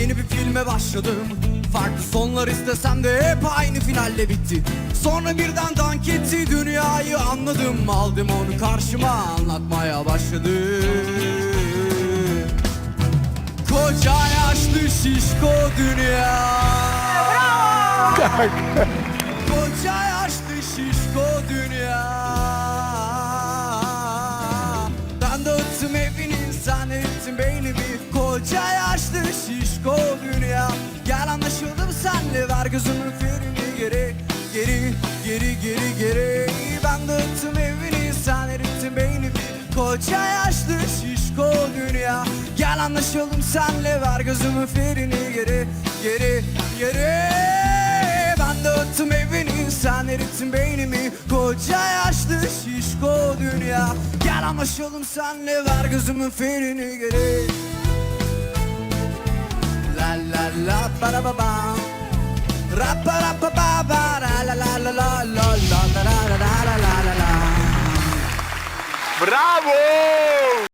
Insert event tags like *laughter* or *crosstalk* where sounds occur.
yeni bir filme başladım. Farklı sonlar istesem de hep aynı finalle bitti. Sonra birden dank etti dünyayı anladım. Aldım onu karşıma anlatmaya başladım. Koca yaşlı şişko dünya. Koca *laughs* Koca yaşlı şişko dünya. Gel anlaşıldım senle ver gözümün ferini geri Geri geri geri geri. Ben dağıttım evini sen erittin beynimi. Koca yaşlı şişko dünya. Gel anlaşalım senle ver gözümün ferini geri Geri geri. Ben dağıttım evini sen erittin beynimi. Koca yaşlı şişko dünya. Gel anlaşalım senle ver gözümün ferini geri Rapparababa Rapparababa la la la la la la la la la la la la Bravo!